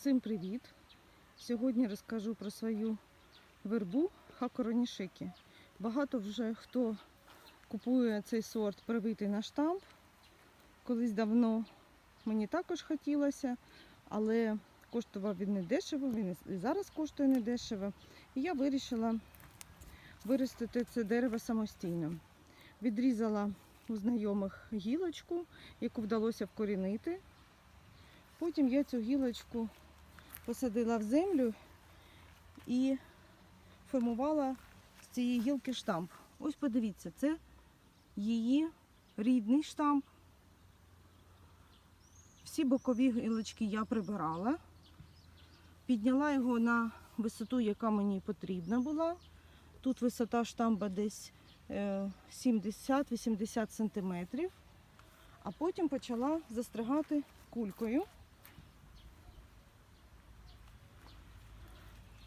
Всім привіт! Сьогодні розкажу про свою вербу хакоронішики. Багато вже хто купує цей сорт привитий на штамп. Колись давно мені також хотілося, але коштував він не дешево, він і зараз коштує не дешево. І я вирішила виростити це дерево самостійно. Відрізала у знайомих гілочку, яку вдалося вкорінити. Потім я цю гілочку посадила в землю і формувала з цієї гілки штамп. Ось подивіться, це її рідний штамп. Всі бокові гілочки я прибирала, підняла його на висоту, яка мені потрібна була. Тут висота штамба десь е, 70-80 см, а потім почала застригати кулькою.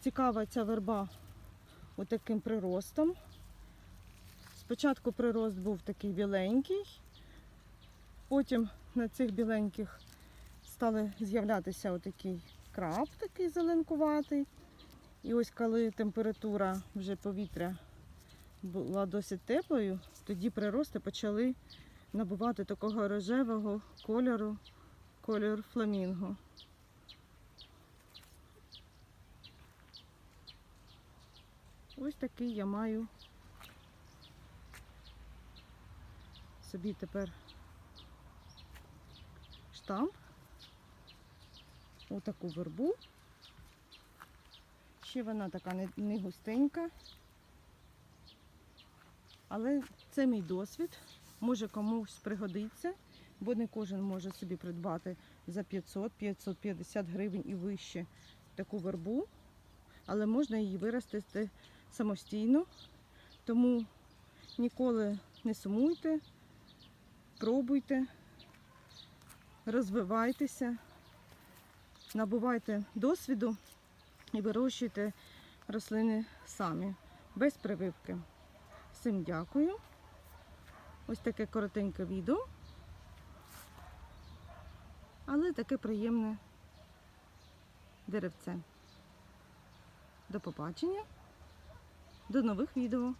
Цікава ця верба отаким приростом. Спочатку прирост був такий біленький, потім на цих біленьких стали з'являтися отакий краб, такий зеленкуватий. І ось коли температура вже повітря була досить теплою, тоді прирости почали набувати такого рожевого кольору, кольор фламінго. Ось такий я маю собі тепер штамп, отаку вербу. Ще вона така не, густенька. Але це мій досвід. Може комусь пригодиться, бо не кожен може собі придбати за 500-550 гривень і вище таку вербу. Але можна її виростити самостійно. Тому ніколи не сумуйте, пробуйте, розвивайтеся, набувайте досвіду і вирощуйте рослини самі, без прививки. Всім дякую. Ось таке коротеньке відео, але таке приємне деревце. До побачення, до нових відео.